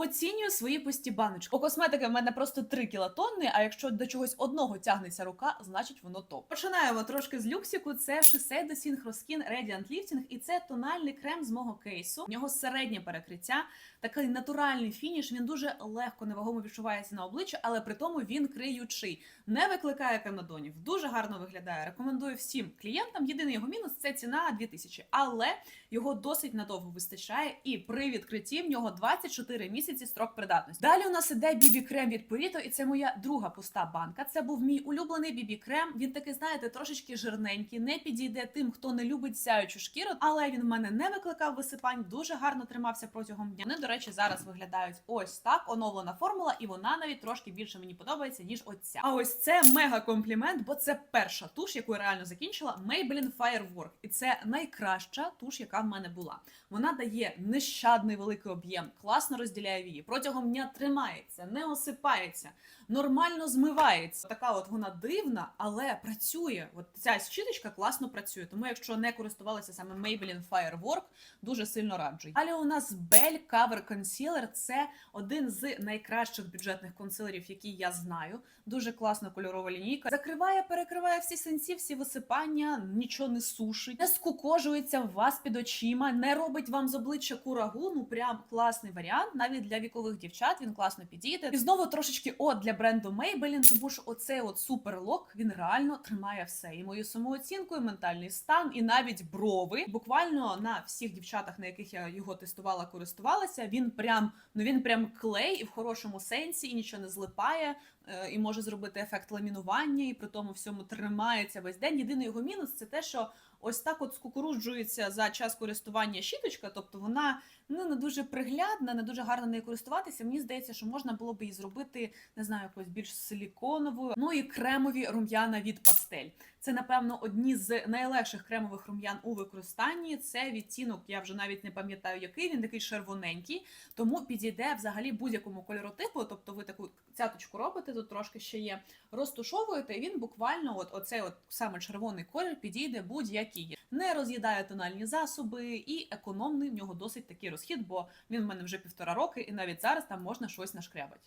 Оцінюю свої пусті баночки. У косметики в мене просто 3 кілотонни, а якщо до чогось одного тягнеться рука, значить воно топ. Починаємо трошки з люксіку. Це Shiseido Synchro Radiant Lifting, і це тональний крем з мого кейсу. В нього середнє перекриття, такий натуральний фініш. Він дуже легко невагомо відчувається на обличчі, але при тому він криючий, не викликає камедонів. Дуже гарно виглядає. Рекомендую всім клієнтам. Єдиний його мінус це ціна 2000, але його досить надовго вистачає. І при відкритті в нього 24 місяці строк придатності. Далі у нас іде бібі крем від Purito, і це моя друга пуста банка. Це був мій улюблений бібі крем. Він такий, знаєте, трошечки жирненький, не підійде тим, хто не любить сяючу шкіру, але він в мене не викликав висипань, дуже гарно тримався протягом дня. Вони, до речі, зараз виглядають ось так. Оновлена формула, і вона навіть трошки більше мені подобається, ніж оця. А ось це мега комплімент, бо це перша туш, яку я реально закінчила. Maybelline Firework. І це найкраща туш, яка в мене була. Вона дає нещадний великий об'єм, класно розділяє вії. Протягом дня тримається, не осипається, нормально змивається. Така от вона дивна, але працює. От ця щіточка класно працює. Тому, якщо не користувалися саме Maybelline Firework, дуже сильно раджу. Далі у нас Bell Cover Concealer. Це один з найкращих бюджетних консилерів, які я знаю. Дуже класна кольорова лінійка. Закриває, перекриває всі сенсі, всі висипання, нічого не сушить, не скукожується у вас під очима, не робить вам з обличчя курагу. Ну прям класний варіант. Навіть для вікових дівчат він класно підійде. І знову трошечки от для бренду Maybelline, тому що оцей от суперлок він реально тримає все. І мою самооцінку, і ментальний стан, і навіть брови. Буквально на всіх дівчатах, на яких я його тестувала, користувалася. Він прям ну він прям клей і в хорошому сенсі, і нічого не злипає. е, І може зробити ефект ламінування, і при тому всьому тримається весь день. Єдиний його мінус це те, що ось так от скукоруджується за час користування щіточка, тобто вона ну не дуже приглядна, не дуже гарно нею користуватися. Мені здається, що можна було б її зробити, не знаю, якось більш силіконовою. Ну і кремові рум'яна від пастель. Це, напевно, одні з найлегших кремових рум'ян у використанні. Це відтінок, я вже навіть не пам'ятаю, який він такий червоненький, тому підійде взагалі будь-якому кольоротипу. Тобто, ви таку цяточку робите, тут трошки ще є, розтушовуєте, і він буквально, от оцей от саме червоний колір, підійде будь-який. Не роз'їдає тональні засоби, і економний в нього досить такий розхід, бо він в мене вже півтора роки, і навіть зараз там можна щось нашкрябати.